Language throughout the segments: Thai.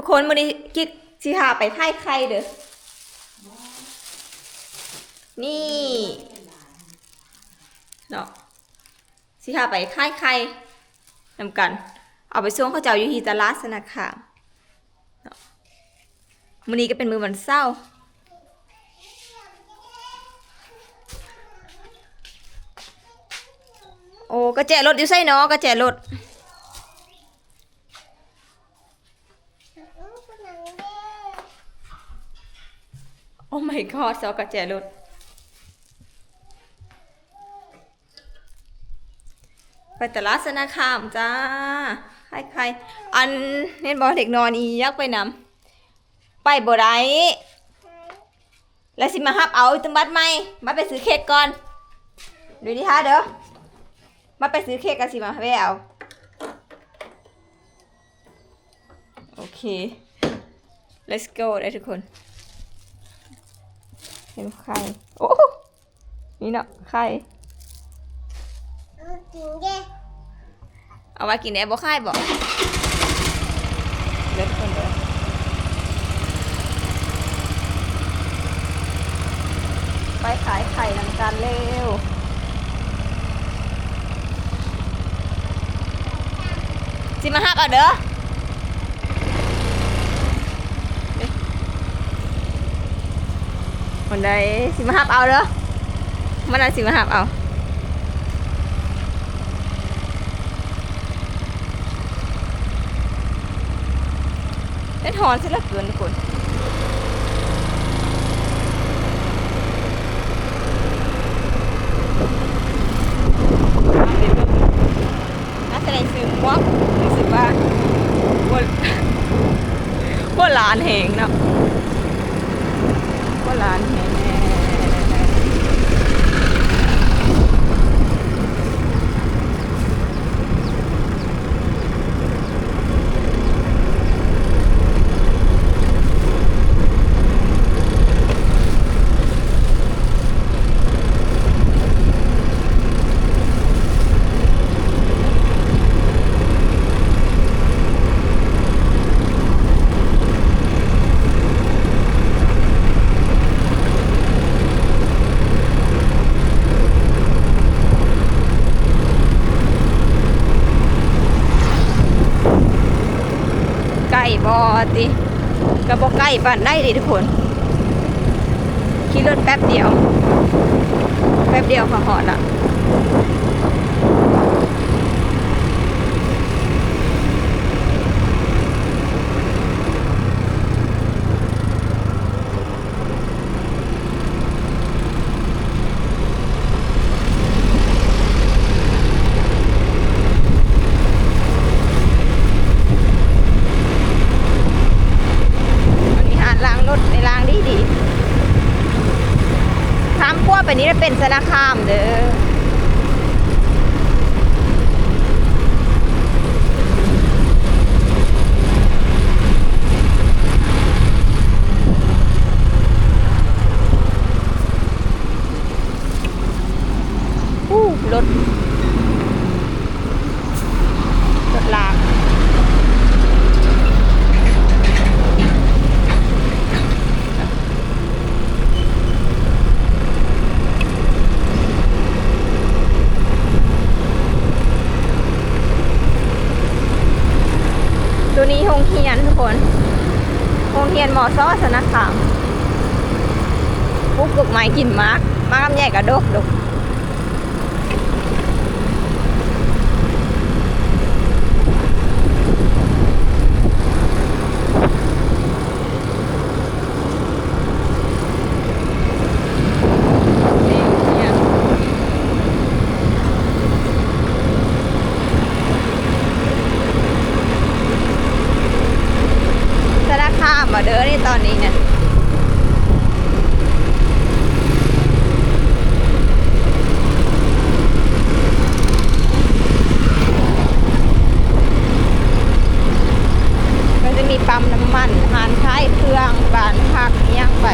ทุกคนวันนี้กิ๊กสิหาไปไท่ายใครเด้อ นี่เนาะสิหาไปค่ายใครนำกัน เอาไปส่งเขาเจ้าอยู่ที่ตลาสนาคามเนาะมื้อนี้ก็เป็นมือวันเศร้า โอ้กระแจรถอยู่ไส้เนาะกระแจรถ โอ้ my god เสากระแจรถไปตลาดสนาคามจ้าใครใครอันเน้นบอเด็กนอนอียักไปนำไปบ่ได้แล้วสิมาฮับเอาตึงบัตรไหมมาไปซื้อเค้กก่อนดูดิฮะเด้อมาไปซื้อเค้กกันสิมาไปเอาโอเค let's go ได้ทุกคน ห็นไข่โอ้นี่เนาะไข่เอาไว้กินได้บ่ไข่บ่เดี๋ยวทุกคนเด้อไปขายไข่นำกันเร็วสิมาฮับเอาเด้อ คนใดสิมาฮับเอาเด้อมันน่ะสิมาฮับเอาเล่นฮอนสิละเกินทุกคนน่าจะได้ซื้อหมวกรู้สึกว่าว่าว่าหลานแหงเนาะว่าหลานแหงไก่บอ ติกระบอกใก่บ้านได้ดิทุกคนขี่รถแป๊บเดียว แป๊บเดียวพอหอดละบริหารล้างรถในล้างดีดีข้ามขั้วไป นะเป็นสนาคามเด้อรถ รถลาก ตัวนี้โรงเรียนทุกคนโรงเรียนหมอซ้อสนะขามปุ๊กกุกไม้กินมากมากกับใหญ่กระดกดก ธนาคารมาเด้อนี่ตอนนี้เนี่ยก็จะมีปั๊มน้ำมันหานค้ายเครื่องบ้านพักอิหย่างไป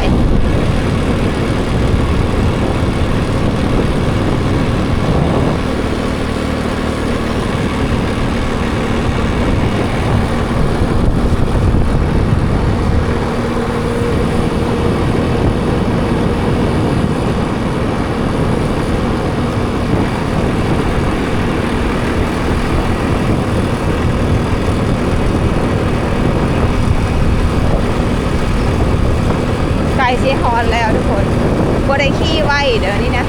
ก่สีฮอนแล้วทุกคนบ่ได้ ขี้ไว้เดี๋ยวนี้นะ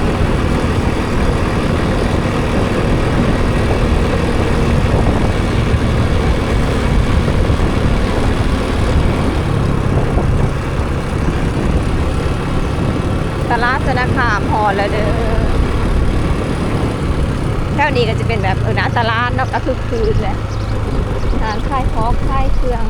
ตลาดธนาคารฮอแล้วเด้อแถวนี้ก็จะเป็นแบบเออนะตลาดเนาะก็คือคืนแหละร้านขายของขายเครื่อง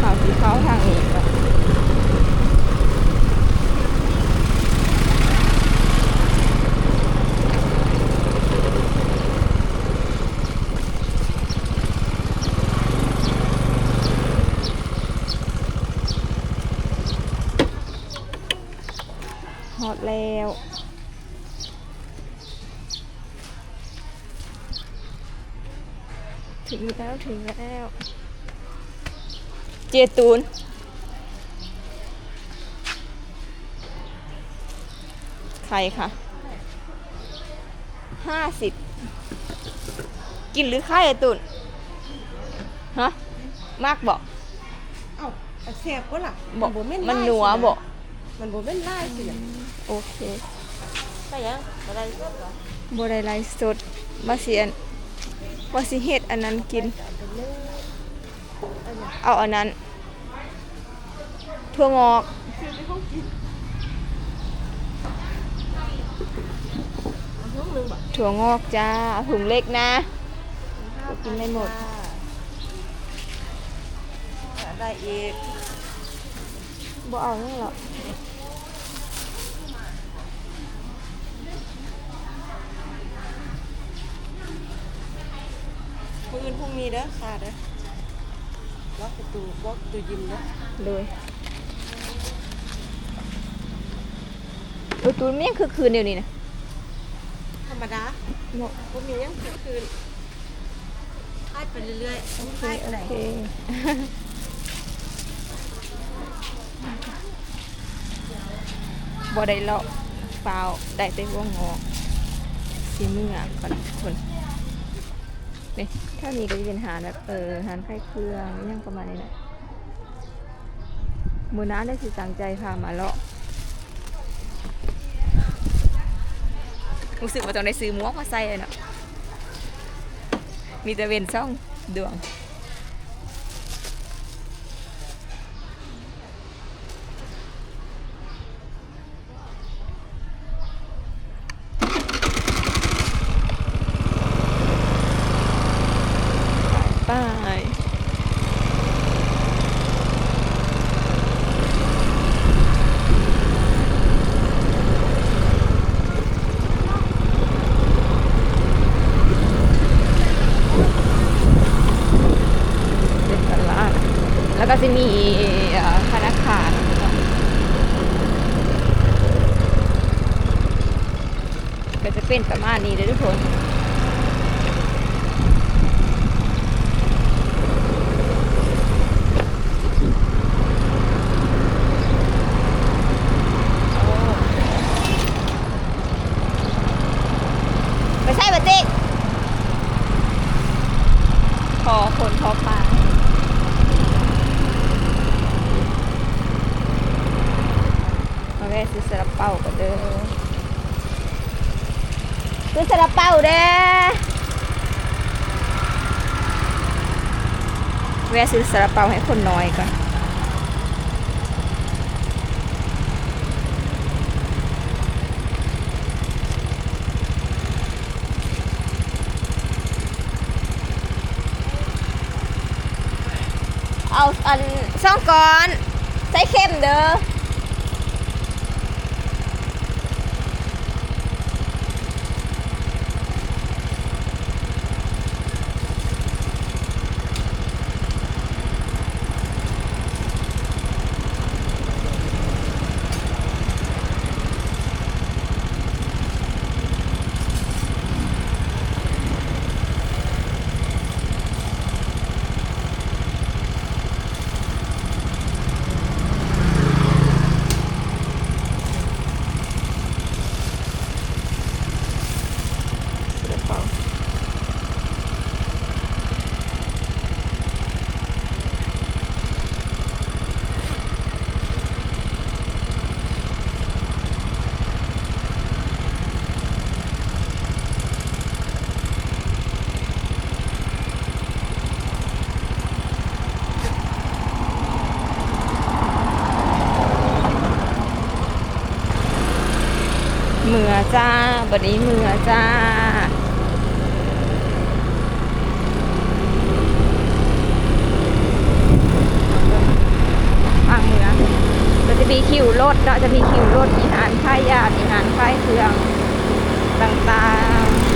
ข่าวที่เขาทางนี้ก็หอด แล้วถึงแล้วถึงแล้ว เจตูนใครคะห้าสิบกินหรือไข่อะตุนฮะมากบอกเอ้าแต่แซ่บก็ล่ะบอกบ่แม่นมันลายนัวสิะบอกมันบ่แม่นลายสิล่ะ โอเคไปยังบ่ได้สดเหรอบได้ไลฟ์สดมาเสียนว่าสิเฮ็ดอันนั้นกิน เอาอันนั้นทั่วงอกถุงหนึงบ่ถั่วงอกจ้าเอาถุงเล็กนะกินไม่หมดได้อีกบ่เอาเนี่ยหรอก มื้ออื่นพรุ่งนี้เด้อค่ะเด้อล็อกประตูล็อกตู้ยิมเด้อเลยเออตูนมันยังคือคืนเดียวนี้นะธรรมดาโมพรุ่งนี้ยังคืนคาดไปเรื่อยๆโอเคคาดโอไหนเคบ่ได้เลาะเปล่าได้แต่หัวงอกสีเมื่อก่อนคน นี่ถ้ามีก็จะเป็นหารแบบเออหารไข่เครื่องอยังประมาณนี้แหละมือน้าได้สิสังใจพามาเลาะรู้สึกว่าตอนได้ซื้อหมวกมาใส่เลยเนาะมีแต่เวนซ่องดวง ไปเป็นตลาดแล้วก็ จะมีธนาคารก็จะเป็นประมาณนี้เลยทุกคน ไม่ใช่บัติกพอคนพอปลามาแวะซื้อซาลาเปากันเด้อซื้อซาลาเปาเด้อ แวะซื้อซาลาเปาให้คนน้อยก่อนเอาอันซ่องก่อนใส่เข้มเด้อ มือจ้าบัดนี้มือจ้าฟังเมือก็จะมีคิวรถเนาะจะมีคิวรถมีหานค่ายามีหานค่ายเครื่องต่างๆ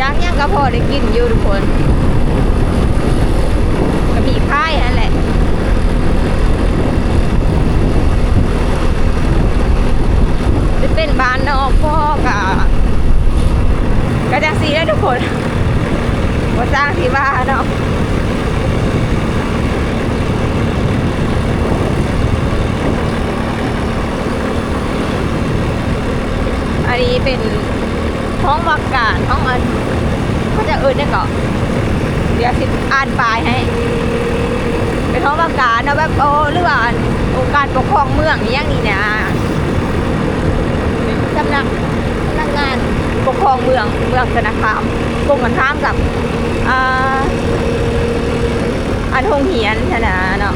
ย่างย่าง กินอยู่ทุกคนก็มีค่ายนั่นแหละจะเป็นบ้านนอกพ่อกะก็จะสีได้ทุกคนว่าสร้างที่บ้านเนาะอันนี้เป็นห้องวักการห้องอัน เขาจะเอิญได้ก่อนเดี๋ยวสิอ่านปลายให้เป็นท้องประกาศเนาะแบบโอ้หรือว่าองค์การปกครองเมืองนี่อย่างนี้เนี่ยสำนักสำนักงานปกครองเมืองเมืองธนาคารกรมกันข้ามกับอ่าอันทงเหียนชนะเนาะ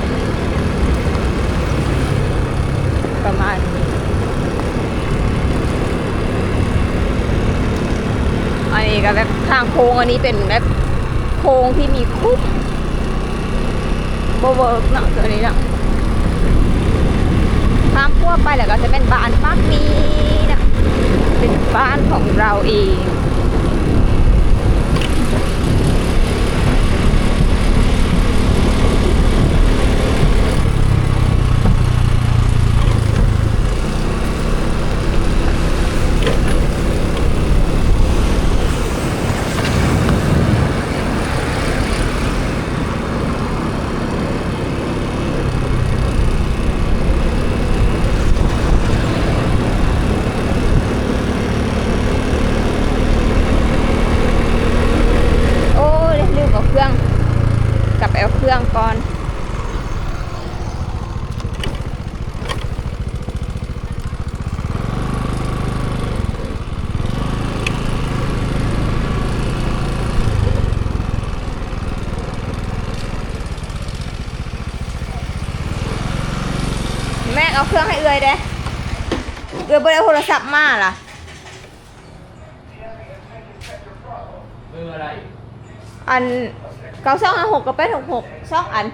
ประมาณนี้ อันนี้ก็แบบทางโค้งอันนี้เป็นแบบโค้งที่มีคุกโบเวิร์กเนาะตัวนี้เนาะทามขั้วไปแล้วก็จะเป็นบ้านพักนี้นะเป็นบ้านของเราเอง โอ้ยลืมเอาเครื่อง กลับไปเอาเครื่องก่อน แม่เอาเครื่องให้เอื้อยเด้ เอื้อยบ่ได้เอาโทรศัพท์มาล่ะเบอร์อะไรอันเก้าสองห้าหกกับแปดหกหกสองอัน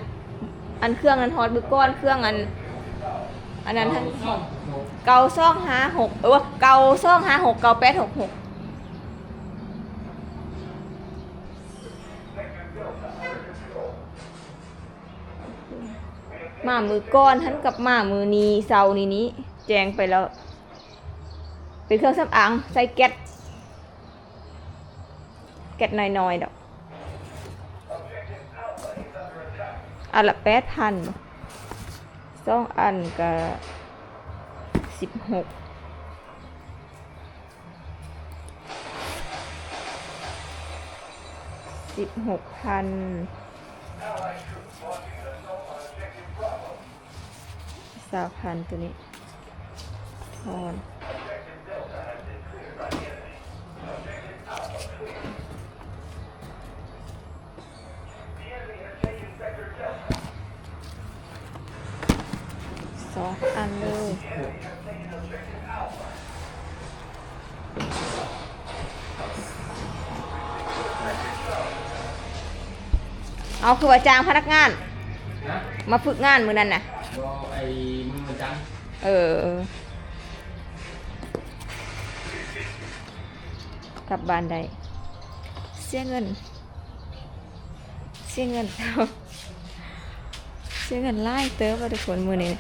อันเครื่องอันฮอตมือก้อนเครื่องอัน อันนั้นทั้งซ่อมโน้เก้าสองห้าหกเออเก้าสองห้าหกเก้าแปดหกหกมามือก้อนทันกับมามือนีเสานี้นี้ แจงไปแล้ว เป็นเครื่องสำอางใส่แก๊สแก๊สน้อยๆดอกอันละแปดพันสองอันก็สิบหกสิบหกพันสามพันตัวนี้ ทอนสองอันเลยเอาคือว่าจ้างพนักงานนะมาฝึกงานมือนั้นน่ะบอไอ้มือจังเออ กลับบ้านได้ เสียเงิน เสียเงินเสียเงินไล่เติมมาทุกคนมือนี้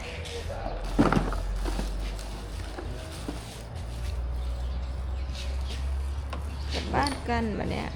กลับบ้านกันมาเนี่ย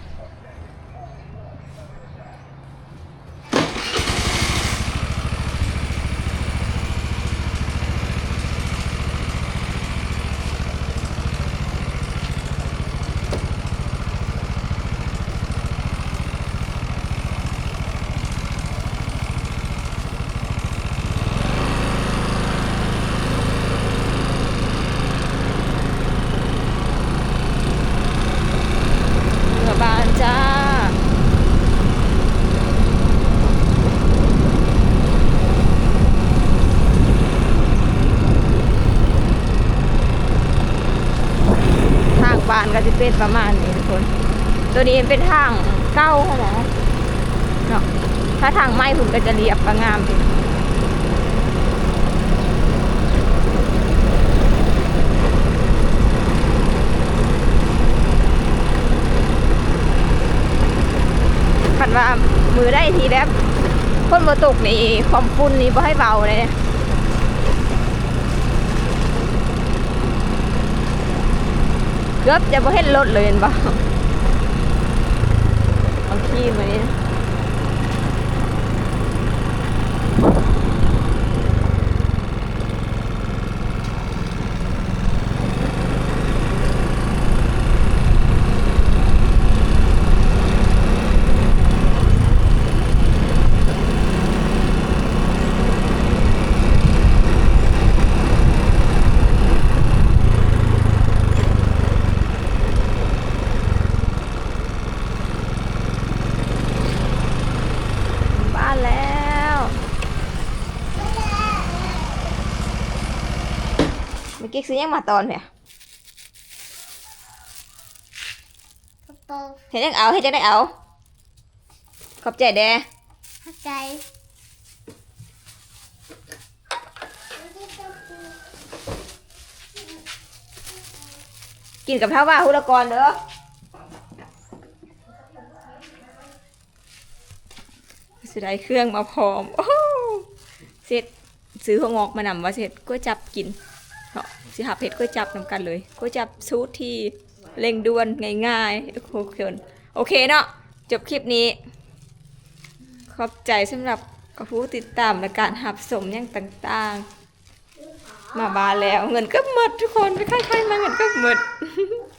ประมาณนี้ทุกคน ตัวนี้เป็นทางเก้าเท่าไหร่เนาะถ้าทางไม้ผมก็จะเรียบประงามดีคันว่ามือได้ทีแบบคนมาตกนี่ความฟุ้นนี่บ่ให้เบาเลย เกือบจะบ่เห็นรถเลยเห็นบ่เอาขี้มานี่บ้านแล้ว เมื่อกี้ซื้อยังมาตอนเนี่ยกระโปรงเห็นยังเอาเห็นจะได้เอา ขอบใจแดเข้าใจกินกับเท้าว่าหุลกรเด้อสุดท้ายเครื่องมาพร้อม โอ้โหเสร็จซื้อหัวงอกมานำว่าเสร็จก็จับกินเนาะ สิหาเพชรก็จับนำกันเลยก็จับซูทที่เร่งด่วนง่ายๆทุกคนโอเคเนาะจบคลิปนี้ ขอบใจสำหรับผู้ติดตามและการหับสมอย่างต่างๆ มาบานแล้วเงินก็หมดทุกคนไปค่ายๆมาเงินก็หมด